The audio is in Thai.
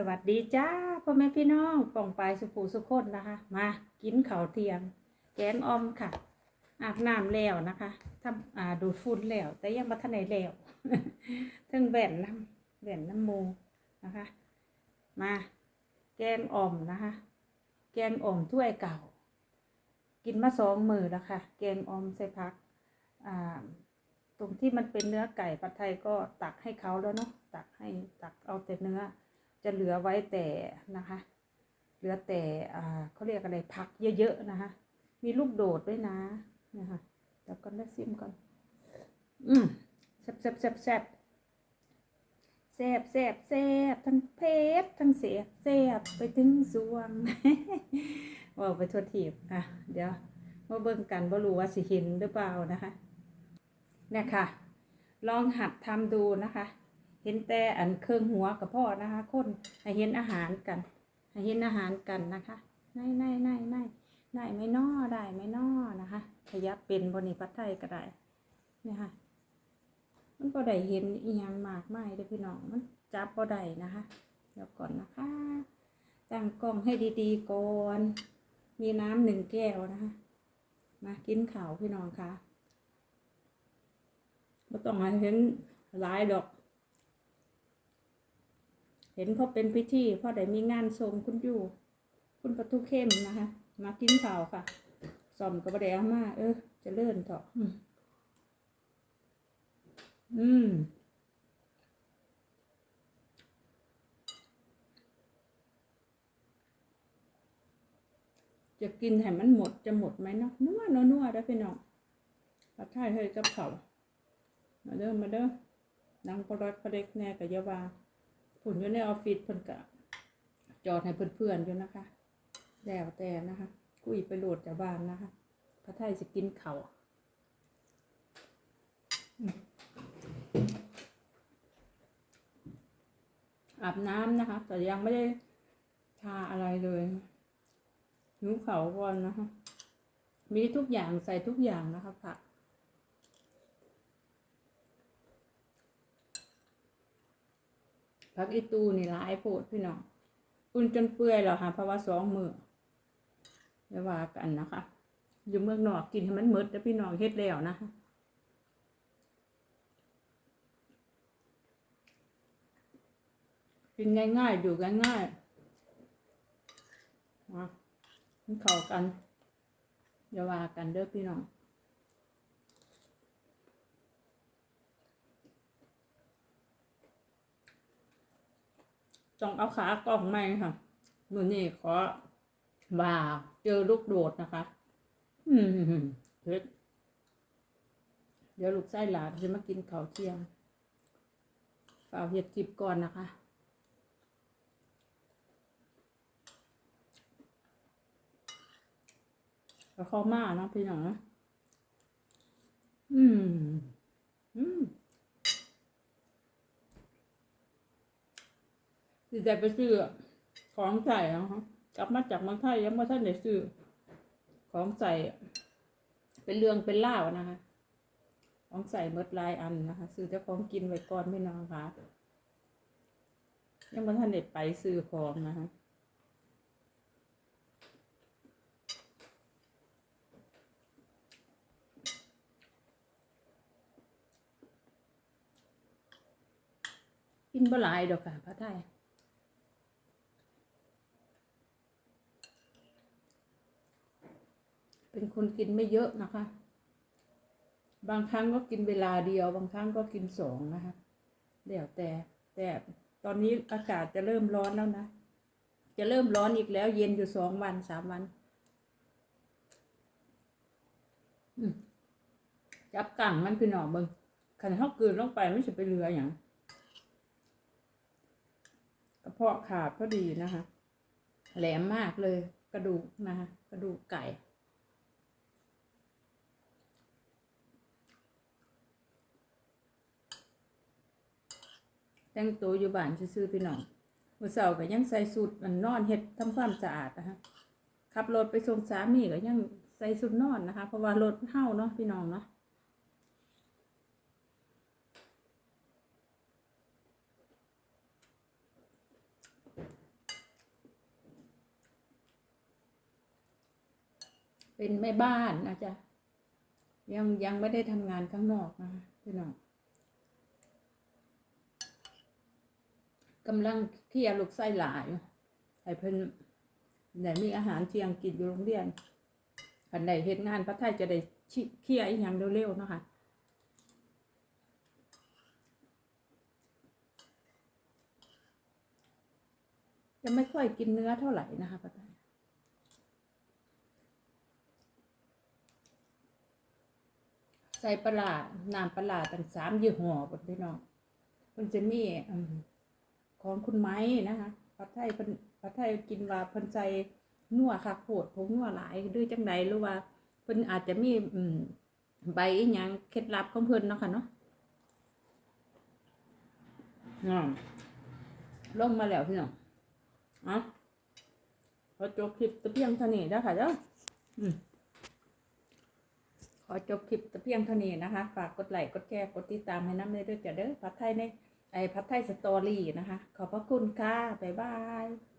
สวัสดีจ้าพ่อแม่พี่น้องป่องปลายสุภูสุคนนะคะ มากินข้าวเทียง แกงออมค่ะ อาบน้ำแล้วนะคะทำอ่าดูดฝุ่นแล้ว แต่ยังมาทันไหนแล้วทั้งแว่นน้ำแว่นน้ำมูนะคะ มา แกงอ่อมนะคะ แกงอ่อมถ้วยเก่า กินมาสองมือแล้วค่ะ แกงอ่อมใส่ผักอ่าตรงที่มันเป็นเนื้อไก่ผัดไทยก็ตักให้เขาแล้วเนาะตักให้ตักเอาแต่เนื้อ จะเหลือไว้แต่นะคะ เหลือแต่อ่าเขาเรียกอะไรผักเยอะๆนะคะ มีลูกโดดด้วยนะนะคะเดี๋ยวก่อนนะซิมก่อน อืมแซ่บแซ่บแซ่บแซ่บแซ่บแซ่บแซ่บทั้งเผ็ดทั้งเสียแซ่บไปถึงสวงว่าไปทั่วทีบอะเดี๋ยวมาเบิ่งกันว่ารู้ว่าสิเห็นหรือเปล่านะคะเนี่ยค่ะ ลองหัดทำดูนะคะ เห็นแต่อันเครื่องหัวกับพ่อนะคะ คนให้เห็นอาหารกันให้เห็นอาหารกันนะคะในในในในได้ไหม่นอได้ไหม่นอนะคะ ขยับเป็นบนิพัดไทยก็ได้เนี่ยค่ะมันก็ได้เห็นอีหยังมากมายเด้พี่น้องมันจับบ่ได้นะคะเดี๋ยวก่อนนะคะตั้งกล้องให้ดีๆก่อนมีน้ำหนึ่งแก้วนะคะ มากินข้าวพี่น้องค่ะไม่ต้องให้เห็นหลายดอก เห็นเพราเป็นพิธีพราะได้มีงานทรงคุณอยู่ คุณประตูเข้มนะคะ มากินข้าวค่ะสอมกับประเดี๋ยวมา เออ จะเลื่อนเถอะอืมจะกินให้มันหมดจะหมดไหมเนาะนัวนัวนัวได้พี่น้องปัดท้ายเฮ้ยกับเขามาเด้อมาเด้อนังปลอดประเด็กแน่กับยาวา ผุนอยู่ในออฟฟิศเพิ่นกะจอดให้เพื่อนๆอยู่นะคะแล้วแต่นะคะ กุยไปโหลดจากบ้านนะคะพระไทยจะกินเขาวอืมอาบน้ำนะคะ แต่ยังไม่ได้ทาอะไรเลยหิวเขาก่อนนะคะ มีทุกอย่างใส่ทุกอย่างนะคะผัก พักอีตูนี่หลายโพดพี่น้องอุ่นจนเปื่อยแล้วค่ะเพราะว่าสองมือเดี๋ยวว่ากันนะคะ อยู่เมืองนอกกินให้มันหมดแล้วพี่น้องเฮ็ดแล้วนะคะกินง่ายๆ อยู่ง่ายๆมาเข้ากันอย่าว่ากันเด้อพี่น้อง ต้องเอาขากล่องใหม่ค่ะมือนี่ขอบ่าเจอลูกโดดนะคะ อืมเดี๋ยวลูกไส้หลานจะมากินข้าวเที่ยงฝ่าเห็ดจิบก่อนนะคะแล้วเข้ามาเนาะพี่น้องนะอืม อืม สิได้ไปซื้อของใส่นะคะกลับมาจากเมืองไทยยังไม่ท่านได้ซื้อของใส่เป็นเรื่องเป็นเล่าวนะคะ ของใส่เมดลายอันนะคะ ซื้อจ้าของกินไว้ก่อนพี่นองค่ะยังไม่ท่านได้ไปซื้อของนะคะกินบ่หลายดอกค่ะพระไทย เป็นคนกินไม่เยอะนะคะ บางครั้งก็กินเวลาเดียว บางครั้งก็กินสองนะคะเดี๋ยวแต่ แต่ตอนนี้อากาศจะเริ่มร้อนแล้วนะ จะเริ่มร้อนอีกแล้ว เย็นอยู่สองวันสามวันจับกังมันคือหน่อเบิงขันเท่ากืนลงไปไม่ใช่ไปเรืออย่างกระเพาะขาดพอดีนะคะ แหลมมากเลย กระดูกนะคะ กระดูกไก่ แต่งตัวอยู่บ้านซื่อๆพี่น้องเมื่อเสาร์ก็ยังใส่สูทมันนอนเห็ดทำความสะอาดนะคะขับรถไปส่งสามีก็ยังใส่สูทนอนนะคะ เพราะว่ารถเห่าเนาะพี่น้องเนาะเป็นแม่บ้านนะจ๊ะยังยังไม่ได้ทำงานข้างนอกนะพี่น้อง กำลังเคลียร์ลูกไส้หลายให้เพิ่นได้มีอาหารเที่ยงกินอยู่โรงเรียนคันใดเฮ็ดงานพระไทยจะได้เคลียร์อีหยังเร็วๆเนาะคะจะไม่ค่อยกินเนื้อเท่าไหร่นะคะป้าแตนใส่ปลาร้าน้ำปลาร้าตั้งสามยี่ห้อบนพี่น้องมันจะมีอืม ของคุณไม้นะคะปัดไทยเพิ่นปัดไทยกินว่าเพิ่นใส่นัวคักโพดผงนัวหลายด้วยจังใดหรือว่าเพิ่นอาจจะมีอืมใบอีหยังเคล็ดลับของเพิ่นเนาะค่ะเนาะอ่าลงมาแล้วพี่น้องอะขอจบคลิปแต่เพียงเท่านี้แล้วค่ะเด้ออืมขอจบคลิปแต่เพียงเท่านี้นะคะ ฝากกดไลค์ กดแชร์ กดติดตามให้น้ำเลยด้วยจ้ะเด้อผัดไทยใน ไอพัดไทยสตอรี่นะคะ ขอบพระคุณค่ะ บ๊ายบาย